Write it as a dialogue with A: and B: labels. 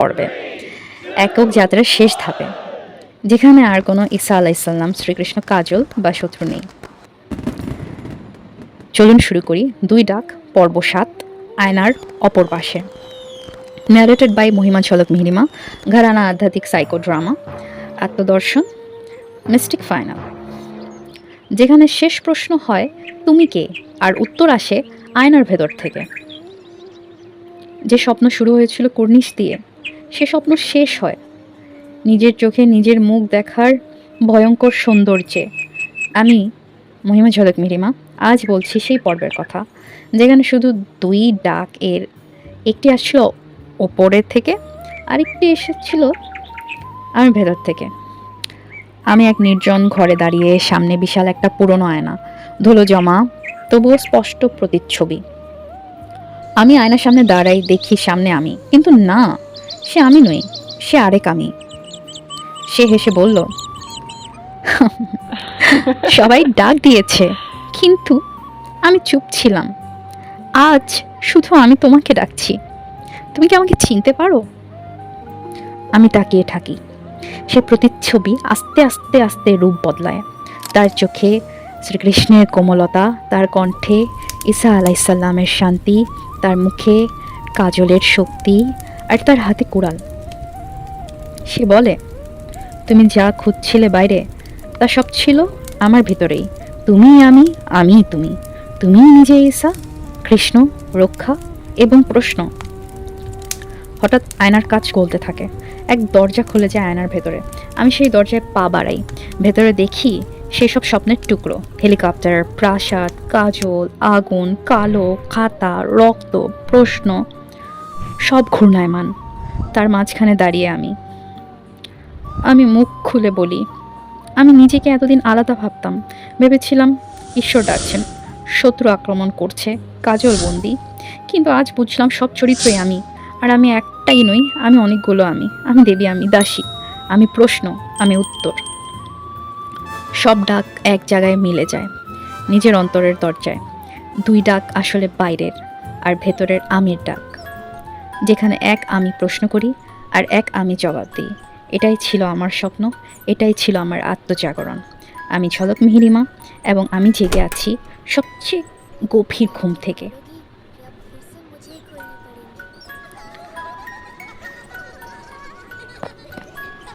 A: পর্বে একক যাত্রার শেষ ধাপে, যেখানে আর কোনো ঈসা আলাইসাল্লাম শ্রীকৃষ্ণ কাজল বা শত্রু নেই। চলুন শুরু করি দুই ডাক, পর্ব সাত, আয়নার অপর পাশে। ন্যারেটেড বাই মহিমা ঝলক মিহিরিমা, ঘরানা আধ্যাত্মিক সাইকো ড্রামা আত্মদর্শন মিস্টিক ফাইনাল যেখানে শেষ প্রশ্ন হয়, তুমি কে? আর উত্তর আসে আয়নার ভেতর থেকে। যে স্বপ্ন শুরু হয়েছিল কর্নিশ দিয়ে সে স্বপ্ন শেষ হয়। নিজের চোখে নিজের মুখ দেখার ভয়ঙ্কর সৌন্দর্যে। আমি, মহিমা ঝলক মিরিমা আজ বলছি সেই পর্বের কথা, যেখানে শুধু দুই ডাক এর, একটি আসছিল ওপরের থেকে, আরেকটি এসেছিল আমার ভেতর থেকে। আমি এক নির্জন ঘরে দাঁড়িয়ে, সামনে বিশাল একটা পুরনো আয়না, ধুলো জমা, তবুও স্পষ্ট প্রতিচ্ছবি। আমি আয়নার সামনে দাঁড়াই, দেখি সামনে আমি, কিন্তু না। সে আমি নই, সে আরেক আমি। সে হেসে বলল, সবাই ডাক দিয়েছে, কিন্তু আমি চুপ ছিলাম। আজ শুধু আমি তোমাকে ডাকছি। তুমি কি আমাকে চিনতে পারো? আমি তাকিয়ে থাকি। সে প্রতিচ্ছবি আস্তে আস্তে আস্তে রূপ বদলায়। তার চোখে শ্রীকৃষ্ণের কোমলতা, তার কণ্ঠে ঈসা আলাইসাল্লামের শান্তি, তার মুখে কাজলের শক্তি আর তার হাতে কুড়াল। সে বলে, তুমি যা খুঁজছিলে বাইরে, তা সব ছিল আমার ভিতরেই। তুমি আমি আমি তুমি। তুমি নিজে ঈসা, কৃষ্ণ, রক্ষা এবং প্রশ্ন। হঠাৎ আয়নার কাজ গলতে থাকে। এক দরজা খুলে যায় আয়নার ভেতরে। আমি সেই দরজায় পা বাড়াই। ভেতরে দেখি সেই সব স্বপ্নের টুকরো। হেলিকপ্টার, প্রাসাদ, কাজল, আগুন, কালো, খাতা, রক্ত, প্রশ্ন। সব ঘূর্ণায়মান। তার মাঝখানে দাঁড়িয়ে আমি। আমি মুখ খুলে বলি, আমি নিজেকে এতদিন আলাদা ভাবতাম। ভেবেছিলাম ঈশ্বর ডাকছেন, শত্রু আক্রমণ করছে, কাজল বন্দি। কিন্তু আজ বুঝলাম সব চরিত্রই আমি। আর আমি একটাই নই, আমি অনেকগুলো আমি। আমি দেবী, আমি দাসী। আমি প্রশ্ন, আমি উত্তর। সব ডাক এক জায়গায় মিলে যায়, নিজের অন্তরের দরজায়। দুই ডাক আসলে বাইরের, আর ভেতরের আমির ডাক। যেখানে এক আমি প্রশ্ন করি আর এক আমি জবাব দিই। এটাই ছিল আমার স্বপ্ন, এটাই ছিল আমার আত্মজাগরণ। আমি ঝলক মিহিরিমা এবং আমি জেগে আছি সবচেয়ে গভীর ঘুম থেকে।